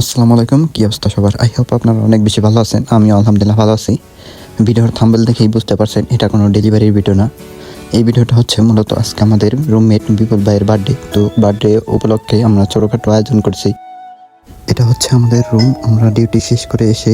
আসসালামু আলাইকুম, কি অবস্থা সবার? আই হোপ আপনারা অনেক বেশি ভালো আছেন। আমি আলহামদুলিল্লাহ ভালো আছি। ভিডিওর থাম্বেল দেখেই বুঝতে পারছেন, এটা কোনো ডেলিভারির ভিডিও না। এই ভিডিওটা হচ্ছে মূলত আজকে আমাদের রুমমেট বিপুল ভাইয়ের বার্থডে তো বার্থডে উপলক্ষে আমরা ছোটোখাটো আয়োজন করছি। এটা হচ্ছে আমাদের রুম আমরা ডিউটি শেষ করে এসে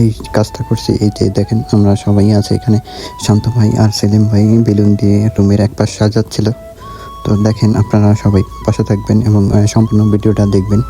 এই কাজটা করছি। এই যে দেখেন, আমরা সবাই আছে এখানে। শান্ত ভাই আর সেলিম ভাই বেলুন দিয়ে রুমের এক পাশ সাজাচ্ছিল। তো দেখেন, আপনারা সবাই পাশে থাকবেন এবং সম্পূর্ণ ভিডিওটা দেখবেন।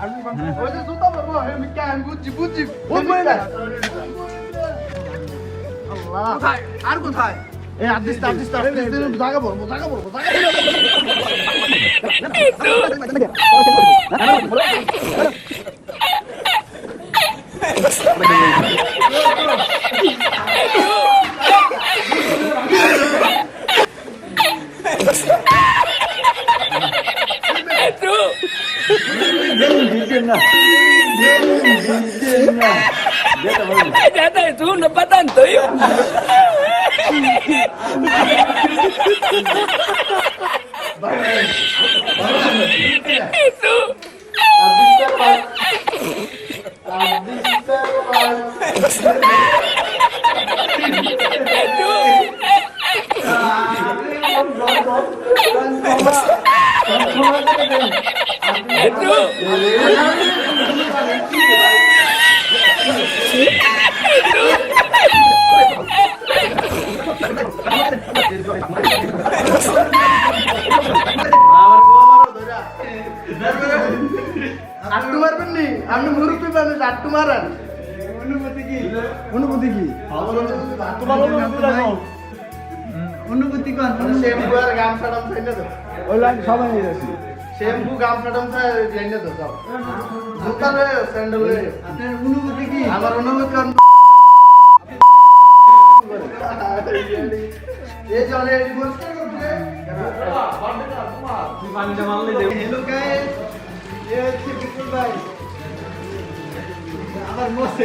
Aduh, bang. Wajah sultan apa? Hei, mikir, guci, guci. Oh, mana? আর কোথায়? এই আদিস আদিস আদিস জায়গা বলব জায়গা বলব জায়গা Ya está, tú no para tanto, yo. Eso. আটটু মারবেন নি আপনি মুরব্বী মানুষ আটটু মারান। অনুভূতি কি? অনুভূতি কি অনুভূতি কোন? শ্যাম্পু এনে দাও ওই লাইন এনে দাও যাও জুতা লয়ে আপনার অনুভূতি কি? আমার অনুভূতি কোন এই হ্যালো গাইস এ হচ্ছে বিপুল ভাই। আমার মোসে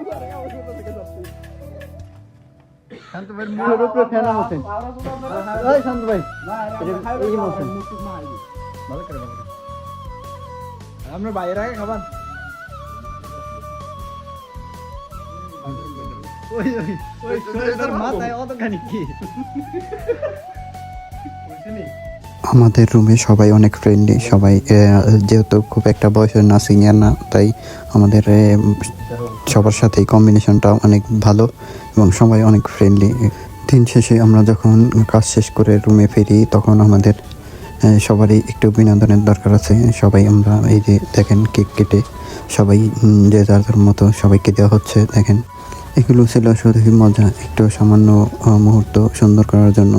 Agora é a última coisa que eu já fiz. Shanto ভাই মুখের উপরে ফেনা মতেন। ওই শান্ত ভাই এই মতেন। আপনার বাইরে আগে খাবার। ওই ওই ওই শরীরের মাথায় অতখানি কি? আমাদের রুমে সবাই অনেক ফ্রেন্ডলি সবাই যেহেতু খুব একটা বয়সের না সিনিয়র না তাই আমাদের সবার সাথেই কম্বিনেশনটা অনেক ভালো এবং সবাই অনেক ফ্রেন্ডলি দিন শেষে আমরা যখন কাজ শেষ করে রুমে ফিরি, তখন আমাদের সবারই একটু বিনোদনের দরকার আছে। সবাই আমরা এই যে দেখেন কেক কেটে সবাই যে যার যার মতো সবাইকে দেওয়া হচ্ছে, দেখেন। এগুলো ছিল শুধুই মজা, একটু সামান্য মুহূর্ত সুন্দর করার জন্য।